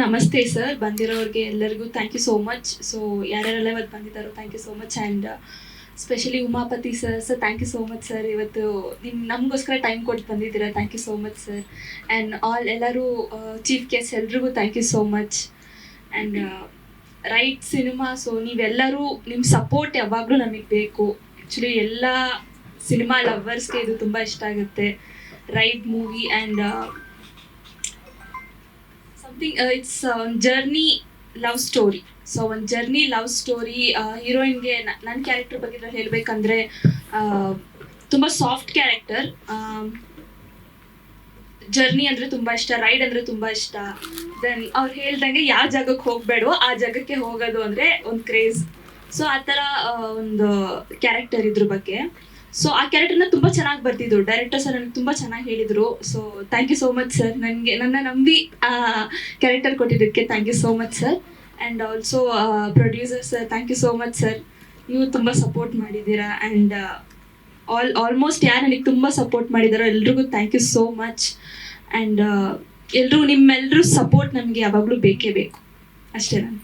ನಮಸ್ತೆ ಸರ್. ಬಂದಿರೋರಿಗೆ ಎಲ್ಲರಿಗೂ thank you so much so ಯಾರ್ಯಾರೆಲ್ಲ ಇವತ್ತು ಬಂದಿದ್ದಾರೋ thank you so much and specially Umapathi sir sir thank you so much sir ಇವತ್ತು ನಿಮ್ಮ ನಮಗೋಸ್ಕರ ಟೈಮ್ ಕೊಟ್ಟು ಬಂದಿದ್ದೀರಾ? Thank you so much sir and all ಎಲ್ಲರೂ ಚೀಫ್ ಗೆಸ್ಟ್ ಎಲ್ರಿಗೂ thank you so much and right cinema so ನೀವೆಲ್ಲರೂ ನಿಮ್ಮ support ಯಾವಾಗಲೂ ನಮಗೆ ಬೇಕು. ಆ್ಯಕ್ಚುಲಿ ಎಲ್ಲ ಸಿನಿಮಾ ಲವರ್ಸ್ಗೆ ಇದು ತುಂಬ ಇಷ್ಟ ಆಗುತ್ತೆ. Right movie and something it's journey love story so ಒಂದು ಜರ್ನಿ ಲವ್ ಸ್ಟೋರಿ ಹೀರೋಯಿನ್ಗೆ ನನ್ನ ಕ್ಯಾರೆಕ್ಟರ್ ಬಗ್ಗೆ ಹೇಳಬೇಕಂದ್ರೆ ತುಂಬ ಸಾಫ್ಟ್ ಕ್ಯಾರೆಕ್ಟರ್ ಜರ್ನಿ ಅಂದರೆ ತುಂಬ ಇಷ್ಟ ರೈಡ್ ಅಂದರೆ ತುಂಬ ಇಷ್ಟ. ದೆನ್ ಅವ್ರು ಹೇಳ್ದಂಗೆ ಯಾವ ಜಾಗಕ್ಕೆ ಹೋಗ್ಬೇಡೋ ಆ ಜಾಗಕ್ಕೆ ಹೋಗೋದು ಅಂದರೆ ಒಂದು ಕ್ರೇಜ್ ಸೊ ಆ ಥರ ಒಂದು ಕ್ಯಾರೆಕ್ಟರ್ ಇದ್ರ ಬಗ್ಗೆ. ಸೊ ಆ ಕ್ಯಾರೆಕ್ಟರ್ನ ತುಂಬಾ ಚೆನ್ನಾಗಿ ಬರ್ತಿದ್ರು ಡೈರೆಕ್ಟರ್ ಸರ್ ನನಗೆ ತುಂಬಾ ಚೆನ್ನಾಗಿ ಹೇಳಿದ್ರು. So thank you so much sir ನನಗೆ, ನನ್ನ ನಂಬಿ ಕ್ಯಾರೆಕ್ಟರ್ ಕೊಟ್ಟಿದ್ದಕ್ಕೆ thank you so much sir and also producer sir thank you so much sir ನೀವು ತುಂಬ ಸಪೋರ್ಟ್ ಮಾಡಿದ್ದೀರಾ. ಆ್ಯಂಡ್ ಆಲ್ ಆಲ್ಮೋಸ್ಟ್ ಯಾರು ನನಗೆ ತುಂಬ ಸಪೋರ್ಟ್ ಮಾಡಿದಾರೋ ಎಲ್ರಿಗೂ thank you so much and ಎಲ್ಲರೂ ನಿಮ್ಮೆಲ್ಲರೂ ಸಪೋರ್ಟ್ ನಮಗೆ ಯಾವಾಗಲೂ ಬೇಕೇ ಬೇಕು. ಅಷ್ಟೇ ನಾನು.